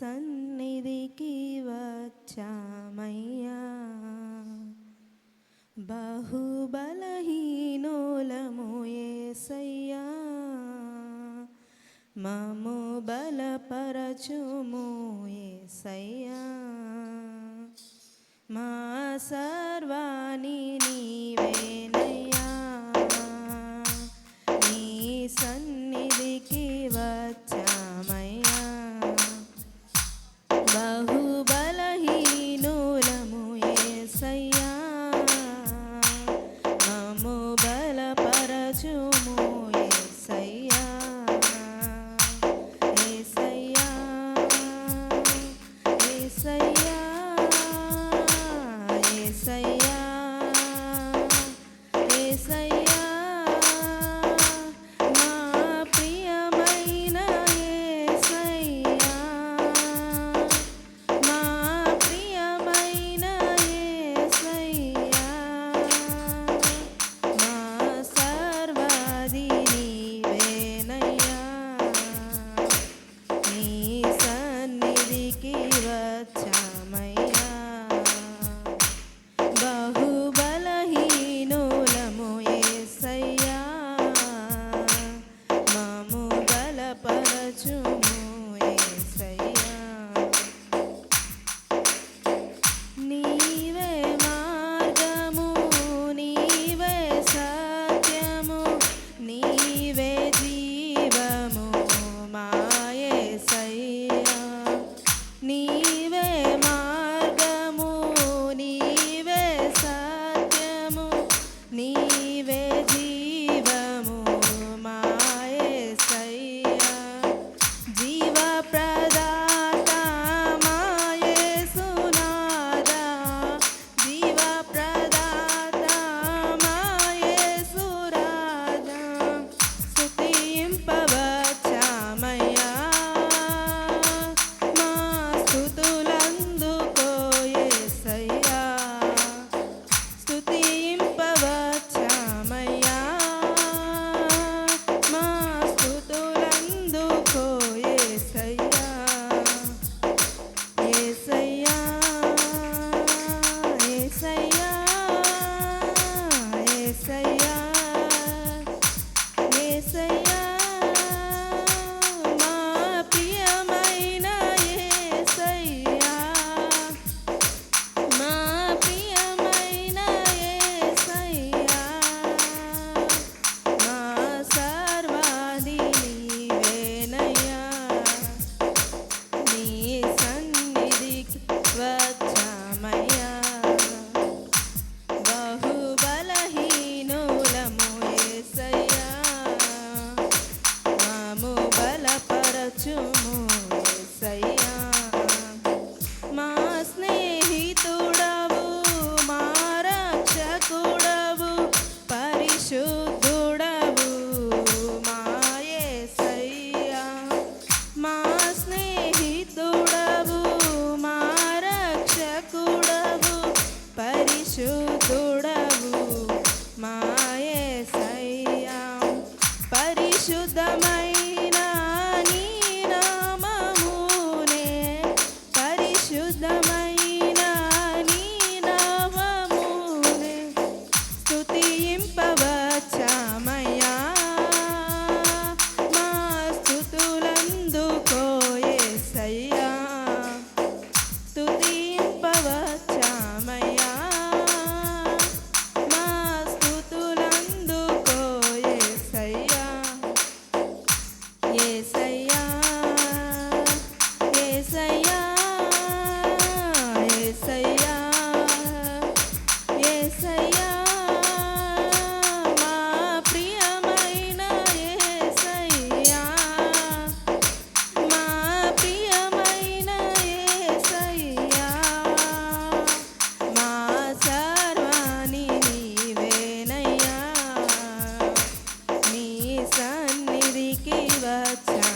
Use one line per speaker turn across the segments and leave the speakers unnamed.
సన్నిధికి వచ్చామయ్యా. బహుబలహీనోలము ఏసయ్యా. మము బలపరచుము ఏసయ్యా. మా సర్వాణి నీవే knee. the time.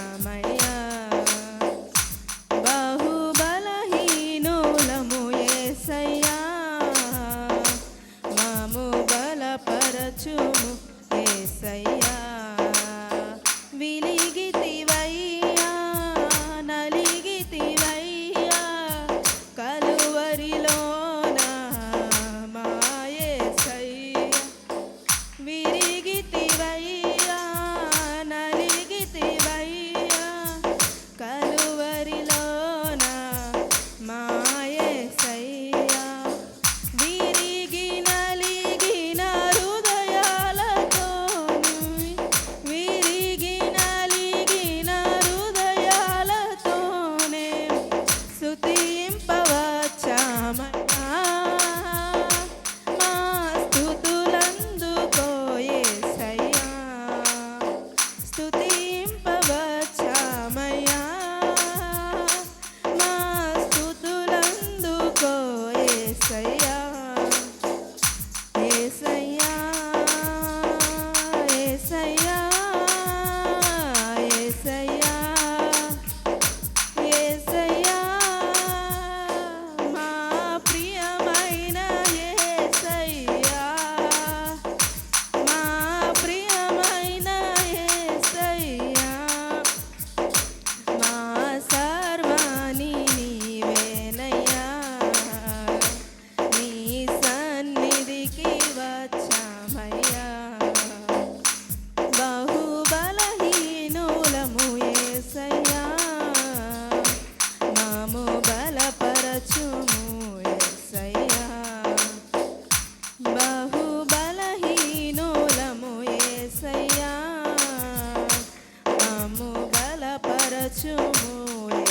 হয়ে